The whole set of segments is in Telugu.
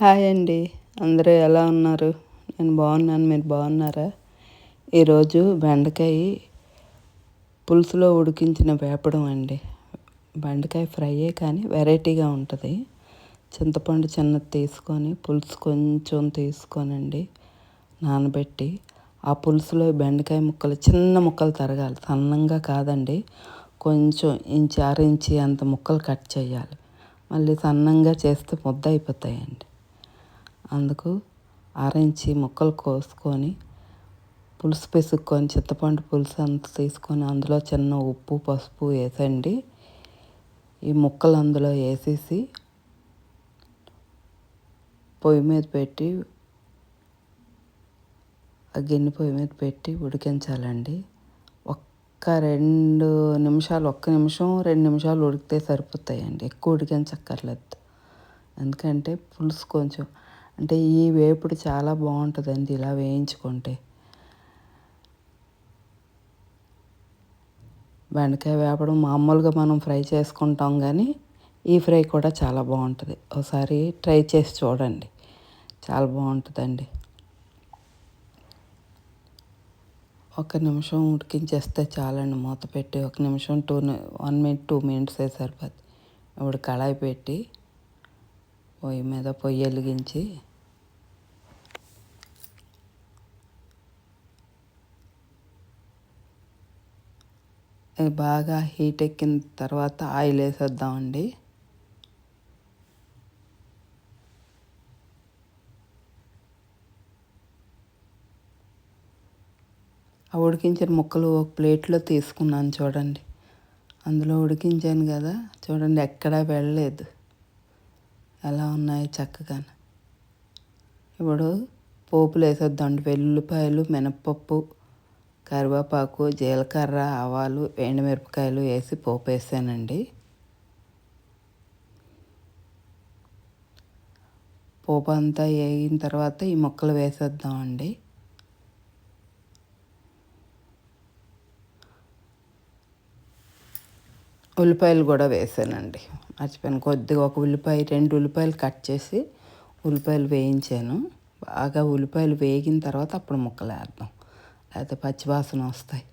హాయ్ అండి. అందరూ ఎలా ఉన్నారు? నేను బాగున్నాను. మీరు బాగున్నారా? ఈరోజు బెండకాయ పులుసులో ఉడికించిన వేపడం అండి. బెండకాయ ఫ్రైయే కానీ వెరైటీగా ఉంటుంది. చింతపండు చిన్నది తీసుకొని పులుసు కొంచెం తీసుకోనండి నానబెట్టి. ఆ పులుసులో బెండకాయ ముక్కలు చిన్న ముక్కలు తరగాలి. సన్నంగా కాదండి. కొంచెం ఇంచి అర ఇంచి అంత ముక్కలు కట్ చేయాలి. మళ్ళీ సన్నంగా చేస్తే ముద్ద అయిపోతాయండి. అందుకు ఆరించి ముక్కలు కోసుకొని పులుసు పిసుక్కొని చింతపండు పులుసు అంత తీసుకొని అందులో చిన్న ఉప్పు పసుపు వేసండి. ఈ ముక్కలు అందులో వేసేసి పొయ్యి మీద పెట్టి ఆ గిన్నె పొయ్యి మీద పెట్టి ఉడికించాలండి. ఒక్క రెండు నిమిషాలు ఒక్క నిమిషం రెండు నిమిషాలు ఉడికితే సరిపోతాయండి. ఎక్కువ ఉడికించక్కర్లేదు. ఎందుకంటే పులుసు కొంచెం అంటే ఈ వేపుడు చాలా బాగుంటుందండి ఇలా వేయించుకుంటే. బెండకాయ వేపడం మామూలుగా మనం ఫ్రై చేసుకుంటాం కానీ ఈ ఫ్రై కూడా చాలా బాగుంటుంది. ఒకసారి ట్రై చేసి చూడండి. చాలా బాగుంటుందండి. ఒక నిమిషం ఉడికించేస్తే చాలండి మూత పెట్టి. ఒక నిమిషం two one minute two minutes సరిపోద్ది. ఇప్పుడు కళాయి పెట్టి పొయ్యి మీద పొయ్యి వెలిగించి బాగా హీట్ ఎక్కిన తర్వాత ఆయిల్ వేసేద్దామండి. ఆ ఉడికించిన ముక్కలు ఒక ప్లేట్లో తీసుకున్నాను చూడండి. అందులో ఉడికించాను కదా. చూడండి ఎక్కడా వెళ్ళలేదు. ఎలా ఉన్నాయి చక్కగా ఇప్పుడు పోపులు వేసేద్దామండి. వెల్లుల్లిపాయలు మినప్పప్పు కరివేపాకు జీలకర్ర ఆవాలు ఎండుమిరపకాయలు వేసి పోపు వేసానండి పోపు అంతా వేగిన తర్వాత ఈ ముక్కలు వేసేద్దామండి. ఉల్లిపాయలు కూడా వేసానండి. మర్చిపోయాను. కొద్దిగా ఒక ఉల్లిపాయ రెండు ఉల్లిపాయలు కట్ చేసి ఉల్లిపాయలు వేయించాను. బాగా ఉల్లిపాయలు వేగిన తర్వాత అప్పుడు ముక్కలు వేద్దాం. లేకపోతే పచ్చివాసన వస్తాయి.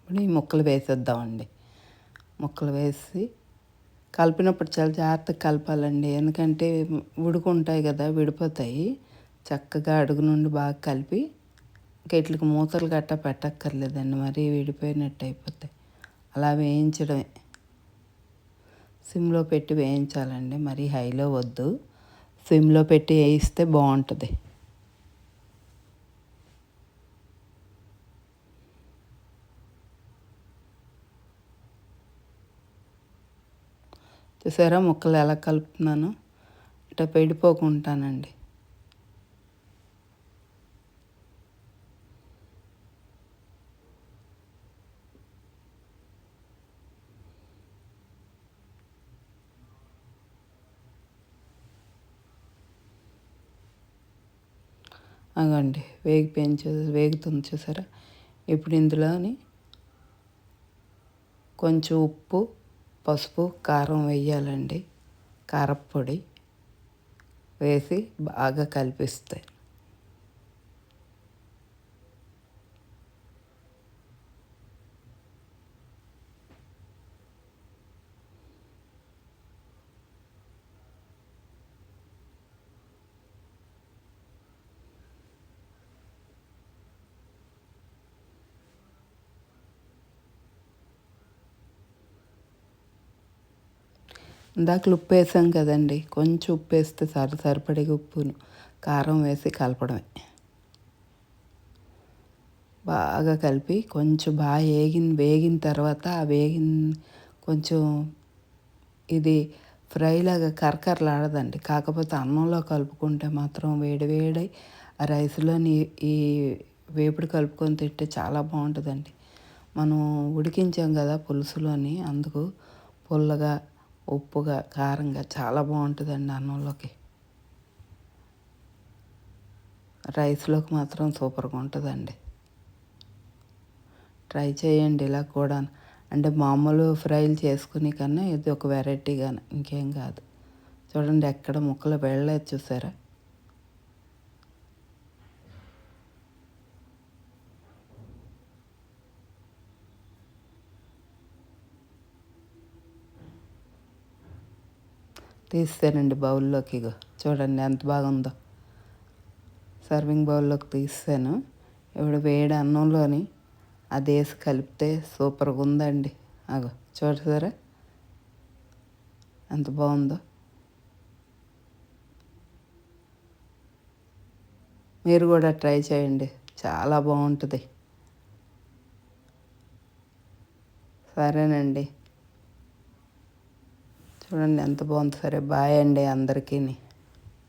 ఇప్పుడు ఈ ముక్కలు వేసేద్దామండి. ముక్కలు వేసి కలిపినప్పుడు చాలా జాగ్రత్తగా కలపాలండి. ఎందుకంటే ఉడుకుంటాయి కదా విడిపోతాయి. చక్కగా అడుగు నుండి బాగా కలిపి ఇంకా ఇట్లకి మూతలు గట్ట పెట్టక్కర్లేదండి మరీ విడిపోయినట్టు అయిపోతాయి. అలా వేయించడమే. సిమ్లో పెట్టి వేయించాలండి మరీ హైలో వద్దు. సిమ్లో పెట్టి వేయిస్తే బాగుంటుంది. చూసారా ముక్కలు ఎలా కలుపుతున్నాను? ఇట్లా పెడిపోకుంటానండి అగండి వేగి పెంచు వేగుతుంది చూసారా ఇప్పుడు ఇందులోని కొంచెం ఉప్పు పసుపు కారం వేయాలండి. కారపొడి వేసి బాగా కలిపిస్తాయి ఇందాక ఉప్పు వేసాం కదండి. కొంచెం ఉప్పు వేస్తే సరి సరిపడే ఉప్పును. కారం వేసి కలపడమే. బాగా కలిపి కొంచెం బాగా వేగిన వేగిన తర్వాత ఆ వేగిన కొంచెం ఇది ఫ్రైలాగా కరకరలాడదండి. కాకపోతే అన్నంలో కలుపుకుంటే మాత్రం వేడి ఆ రైస్లోని ఈ వేపుడు కలుపుకొని తింటే చాలా బాగుంటుందండి. మనం ఉడికించాం కదా పులుసులోని అందుకు పుల్లగా ఉప్పుగా కారంగా చాలా బాగుంటుందండి అన్నంలోకి. రైస్లోకి మాత్రం సూపర్గా ఉంటుందండి. ట్రై చేయండి ఇలా కూడా. అంటే మామూలు ఫ్రైలు చేసుకునే కన్నా ఇది ఒక వెరైటీగా ఇంకేం కాదు. చూడండి ఎక్కడ ముక్కలు వెళ్ళలేదు చూసారా? తీస్తానండి బౌల్లోకి ఇగో. చూడండి ఎంత బాగుందో. సర్వింగ్ బౌల్లోకి తీస్తాను. ఇప్పుడు వేడి అన్నంలోని అది వేసి కలిపితే సూపర్గా ఉందండి. అగో చూడసారా ఎంత బాగుందో. మీరు కూడా ట్రై చేయండి. చాలా బాగుంటుంది. సరేనండి. చూడండి ఎంత బాగుంది. సరే బాయ్ అండి అందరికీ